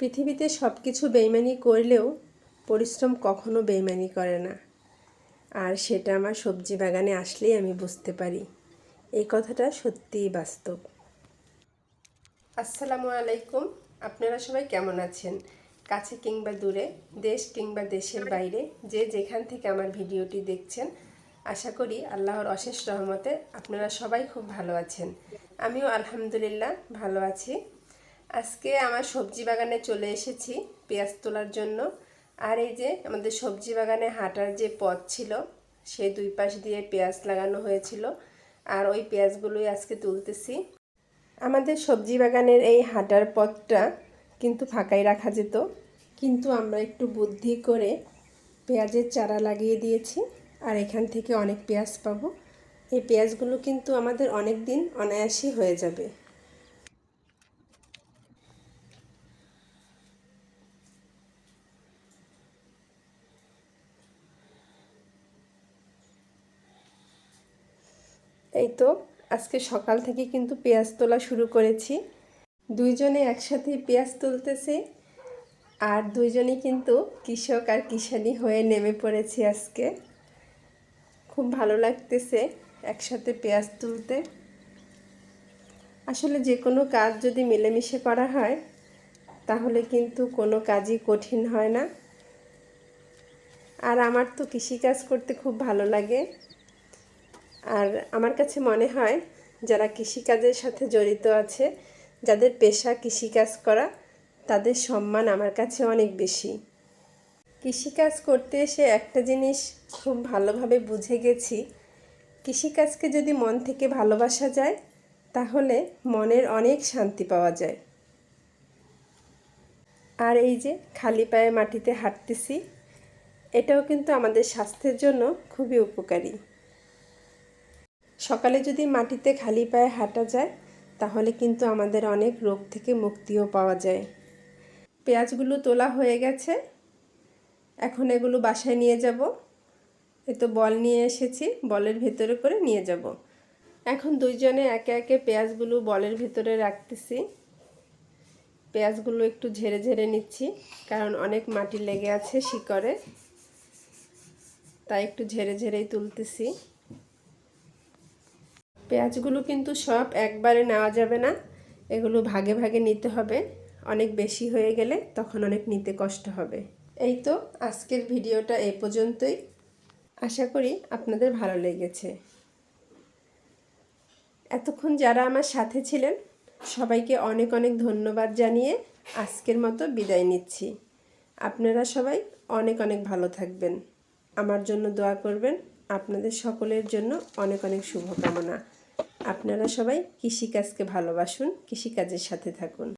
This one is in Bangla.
পৃথিবীতে সব কিছু বেইমানি করলেও পরিশ্রম কখনো বেইমানি করে না। আর সেটা আমার সবজি বাগানে আসলেই আমি বুঝতে পারি। এই কথাটা সত্যিই বাস্তব। আসসালামু আলাইকুম। আপনারা সবাই কেমন আছেন? কাছে কিংবা দূরে, দেশ কিংবা দেশের বাইরে, যে যেখান থেকে আমার ভিডিওটি দেখছেন, আশা করি আল্লাহর অশেষ রহমতে আপনারা সবাই খুব ভালো আছেন। আমিও আলহামদুলিল্লাহ ভালো আছি। আজকে আমার সবজি বাগানে চলে এসেছি পেঁয়াজ তোলার জন্য। আর এই যে আমাদের সবজি বাগানে হাঁটার যে পথ ছিল সেই দুই পাশ দিয়ে পেঁয়াজ লাগানো হয়েছিল। আর ওই পেঁয়াজগুলোই আজকে তুলতেছি। আমাদের সবজি বাগানের এই হাঁটার পথটা কিন্তু ফাঁকাই রাখা যেত। কিন্তু আমরা একটু বুদ্ধি করে পেঁয়াজের চারা লাগিয়ে দিয়েছি আর এখান থেকে অনেক পেঁয়াজ পাবো। এই পেঁয়াজগুলো কিন্তু আমাদের অনেক দিন অনায়াসই হয়ে যাবে। এই তো, আজকে সকাল থেকে কিন্তু পেঁয়াজ তোলা শুরু করেছি। দুইজনে একসাথে পেঁয়াজ তুলতেছে, আর দুইজনে কিন্তু কৃষক আর কিষানি হয়ে নেমে পড়েছি আজকে। খুব ভালো লাগতেছে একসাথে পেঁয়াজ তুলতে। আসলে যে কোনো কাজ যদি মিলেমিশে করা হয়, তাহলে কিন্তু কোনো কাজই কঠিন হয় না। আর আমার তো কৃষিকাজ করতে খুব ভালো লাগে। আর আমার কাছে মনে হয় যারা কৃষিকাজের সাথে জড়িত আছে, যাদের পেশা কৃষিকাজ করা, তাদের সম্মান আমার কাছে অনেক বেশি। কৃষিকাজ করতে এসে একটা জিনিস খুব ভালোভাবে বুঝে গেছি, কৃষিকাজকে যদি মন থেকে ভালোবাসা যায়, তাহলে মনের অনেক শান্তি পাওয়া যায়। আর এই যে খালি পায়ে মাটিতে হাঁটতেছি, এটাও কিন্তু আমাদের স্বাস্থ্যের জন্য খুবই উপকারী। সকালে যদি মাটিতে খালি পায়ে হাঁটা যায়, তাহলে কিন্তু আমাদের অনেক রোগ থেকে মুক্তিও পাওয়া যায়। পেঁয়াজগুলো তোলা হয়ে গেছে। এখন এগুলো বাসায় নিয়ে যাব। এ তো বল নিয়ে এসেছি, বলের ভেতরে করে নিয়ে যাব। এখন দুইজনে একে একে পেঁয়াজগুলো বলের ভেতরে রাখতেছি। পেঁয়াজগুলো একটু ঝেড়ে ঝেড়ে নিচ্ছি, কারণ অনেক মাটি লেগে আছে শিকড়ে। তাই একটু ঝেড়ে ঝেড়েই তুলতেছি। পেঁয়াজগুলো কিন্তু সব একবারে নেওয়া যাবে না। এগুলো ভাগে ভাগে নিতে হবে। অনেক বেশি হয়ে গেলে তখন অনেক নিতে কষ্ট হবে। এই তো আজকের ভিডিওটা এ পর্যন্তই। আশা করি আপনাদের ভালো লেগেছে। এতক্ষণ যারা আমার সাথে ছিলেন, সবাইকে অনেক অনেক ধন্যবাদ জানিয়ে আজকের মতো বিদায় নিচ্ছি। আপনারা সবাই অনেক অনেক ভালো থাকবেন। আমার জন্য দোয়া করবেন। আপনাদের সকলের জন্য অনেক অনেক শুভকামনা। আপনারা সবাই কৃষিকাজকে ভালোবাসুন কৃষিকাজের সাথে থাকুন।